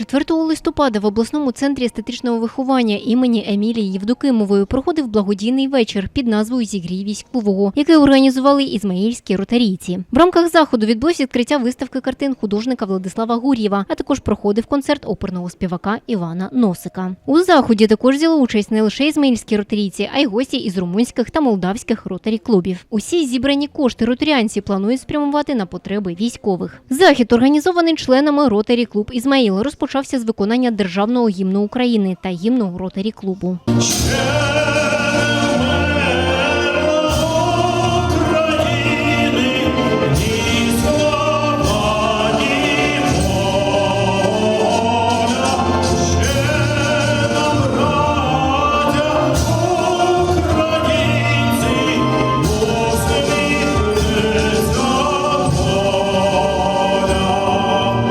4 листопада в обласному центрі естетичного виховання імені Емілії Євдокимової проходив благодійний вечір під назвою Зігрій військового, який організували ізмаїльські ротарійці. В рамках заходу відбулось відкриття виставки картин художника Владислава Гур'єва, а також проходив концерт оперного співака Івана Носика. У заході також взяли участь не лише ізмаїльські ротарійці, а й гості із румунських та молдавських ротарі клубів. Усі зібрані кошти ротаріанці планують спрямувати на потреби військових. Захід організований членами Ротарі Клуб Ізмаїл розпочався з виконання державного гімну України та гімну Ротарі клубу.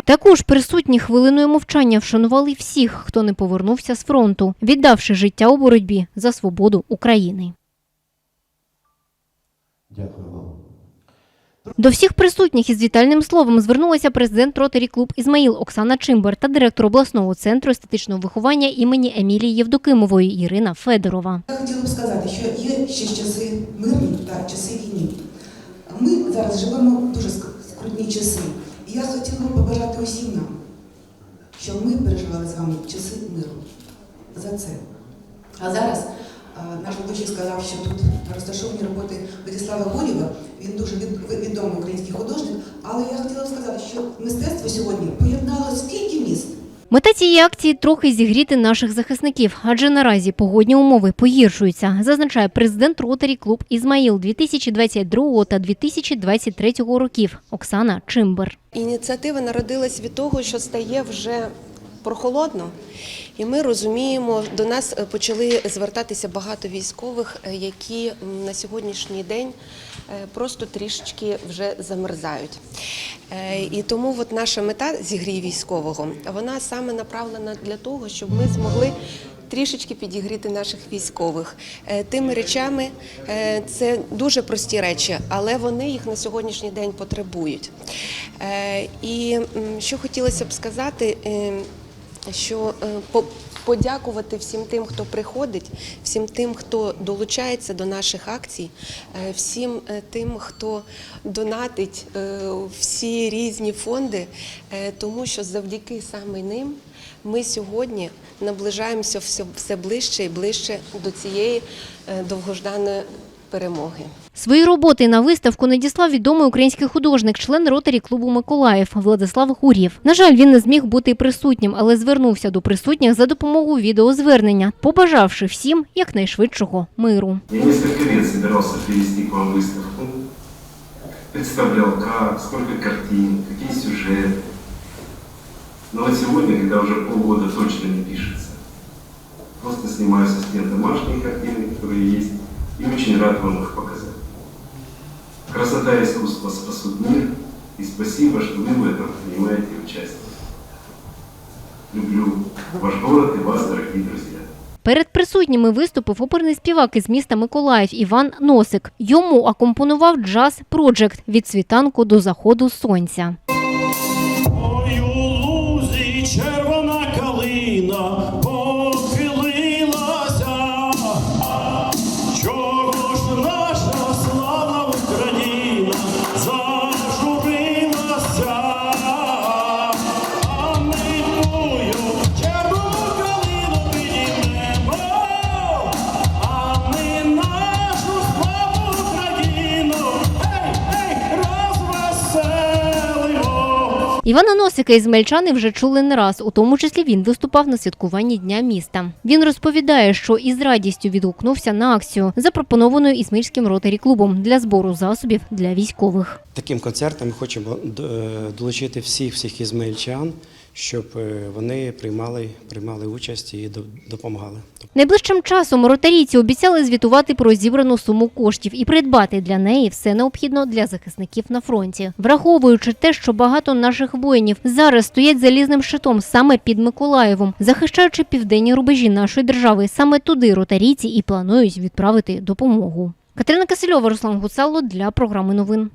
Також присутні хвилиною мовчання вшанували всіх, хто не повернувся з фронту, віддавши життя у боротьбі за свободу України. Дякую вам. До всіх присутніх із вітальним словом звернулася президент Ротарі Клуб Ізмаїл Оксана Чимбер та директор обласного центру естетичного виховання імені Емілії Євдокимової Ірина Федорова. Я хотіла б сказати, що є ще часи мирні та часи війни. Ми зараз живемо в дуже скрутні часи. І я хотіла би побажати усім нам, щоб ми переживали з вами часи миру. За це. А зараз наш ведучий сказав, що тут розташовані роботи Владислава Голєва. Він дуже від- відомий український художник. Але я хотіла б сказати, що мистецтво сьогодні поєднало скільки міст. Мета цієї акції трохи зігріти наших захисників, адже наразі погодні умови погіршуються, зазначає президент Ротарі Клуб Ізмаїл 2022 та 2023 років Оксана Чимбер. Ініціатива народилась від того, що стає вже прохолодно, і ми розуміємо, до нас е, почали звертатися багато військових, е, які на сьогоднішній день е, просто трішечки вже замерзають. І тому от наша мета зігрій військового, вона саме направлена для того, щоб ми змогли. Трішечки підігріти наших військових тими речами. Це дуже прості речі, але вони їх на сьогоднішній день потребують. І що хотілося б сказати, е, що е, по- подякувати всім тим, хто приходить, всім тим, хто долучається до наших акцій, е, всім е, тим, хто донатить всі різні фонди, тому що завдяки саме ним ми сьогодні наближаємося все, ближче і ближче до цієї довгожданої перемоги. Свої роботи на виставку надіслав відомий український художник, член ротарі клубу Миколаїв Владислав Гур'єв. На жаль, він не зміг бути присутнім, але звернувся до присутніх за допомогою відеозвернення, побажавши всім якнайшвидшого миру. Я несколько лет собирался привести к вам выставку. Представлял, как, сколько картин, какие сюжеты. Но вот сегодня, когда уже полгода точно не пишется, просто снимаю со стен домашние картины, которые есть, и очень рад вам их показать. Красота и искусство спасут мир, и спасибо, что вы в этом принимаете участие. Люблю ваш город и вас, дорогие друзья. Перед присутніми виступив оперний співак із міста Миколаїв Іван Носик. Йому акомпонував джаз проджект від світанку до заходу сонця. Івана Носика із Мельчани вже чули не раз, у тому числі він виступав на святкуванні Дня міста. Він розповідає, що із радістю відгукнувся на акцію, запропоновану Ізмільським ротарі клубом для збору засобів для військових. Таким концертом ми хочемо е, долучити всіх всіх ізмаїльчан, щоб е, вони приймали, приймали участь і до- допомагали. Найближчим часом ротарійці обіцяли звітувати про зібрану суму коштів і придбати для неї все необхідне для захисників на фронті, враховуючи те, що багато наших воїнів зараз стоять залізним щитом саме під Миколаєвом, захищаючи південні рубежі нашої держави. Саме туди ротарійці і планують відправити допомогу. Катерина Кисельова, Руслан Гуцало для програми новин.